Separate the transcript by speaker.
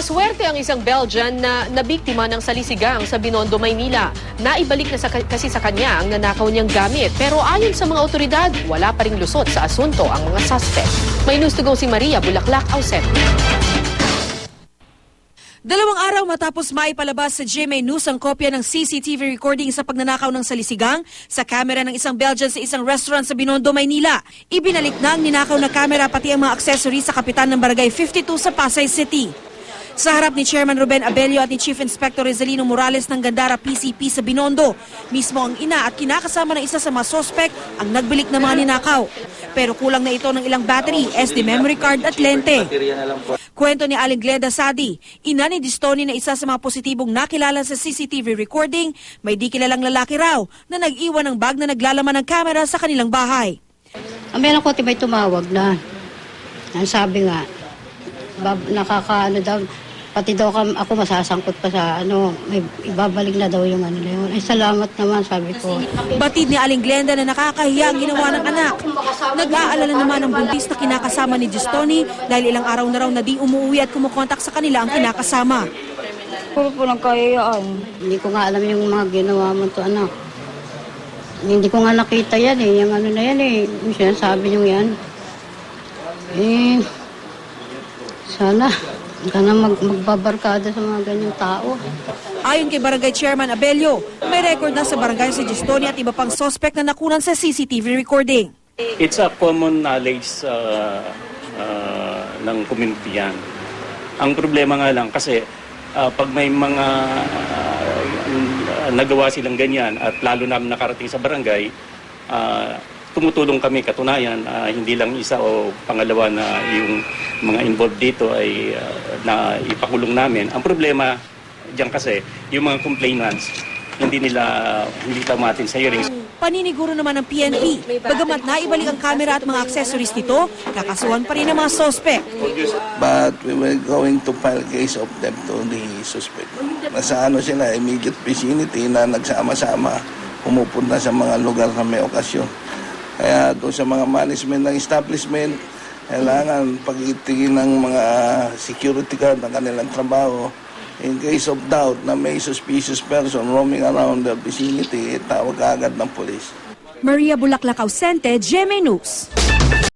Speaker 1: Maswerte ang isang Belgian na nabiktima ng salisigang sa Binondo, Maynila. Naibalik na sa, kasi sa kanya ang nanakaw niyang gamit. Pero ayon sa mga otoridad, wala pa ring lusot sa asunto ang mga suspect. May news to go si Maria Bulaklak Ausent.
Speaker 2: Dalawang araw matapos maipalabas sa GMA News ang kopya ng CCTV recording sa pagnanakaw ng salisigang sa kamera ng isang Belgian sa isang restaurant sa Binondo, Maynila. Ibinalik na ang ninakaw na kamera pati ang mga accessories sa kapitan ng Barangay 52 sa Pasay City. Sa harap ni Chairman Ruben Abelio at ni Chief Inspector Rizalino Morales ng Gandara PCP sa Binondo, mismo ang ina at kinakasama ng isa sa mga sospek ang nagbilik ng mga ninakaw. Pero kulang na ito ng ilang battery, SD memory card at lente. Kwento ni Aling Gleda Sadi, ina ni Distoni na isa sa mga positibong nakilala sa CCTV recording, may di kilalang lalaki raw na nag-iwan ng bag na naglalaman ng kamera sa kanilang bahay.
Speaker 3: Ang meron ko tibay tumawag na. Ang sabi nga, bab, nakakaano daw, pati daw kam, ako masasangkot pa sa ano, may ibabalik na daw yung ano na yun. Ay salamat naman, sabi ko.
Speaker 2: Batid ni Aling Glenda na nakakahiya ang ginawa ng anak. Nag-aalala naman ang buntis na kinakasama ni Distoni dahil ilang araw na raw na di umuwi at kumukontak sa kanila ang kinakasama.
Speaker 3: Puro po nagkayaan. Hindi ko nga alam yung mga ginawa mo to anak. Hindi ko nga nakita yan eh, yung ano na yan eh, yung sinasabi nyo yan. Eh, sana, hindi na mag, magbabarkada sa mga ganyang tao.
Speaker 2: Ayon kay Barangay Chairman Abelio, may record na sa barangay si Distoni at iba pang sospek na nakunan sa CCTV recording.
Speaker 4: It's a common knowledge uh, uh, ng community yan. Ang problema nga lang kasi uh, pag may mga uh, nagawa silang ganyan at lalo na nakarating sa barangay, uh, tumutulong kami katunayan, uh, hindi lang isa o pangalawa na yung mga involved dito ay uh, na ipakulong namin. Ang problema diyan kasi yung mga complainants hindi nila hindi tamatin sa hearings.
Speaker 2: Paniniguro naman ng PNP, bagamat naibalik ang kamera at mga accessories nito, kakasuhan pa rin ang mga sospek.
Speaker 5: But we were going to file case of theft to the suspect. Nasa ano sila, immediate vicinity na nagsama-sama, pumupunta sa mga lugar na may okasyon. Kaya doon sa mga management ng establishment, kailangan pag-itingin ng mga security guard ng kanilang trabaho. In case of doubt na may suspicious person roaming around the vicinity, tawag agad ng police.
Speaker 2: Maria Bulaklak Ausente, GMA News.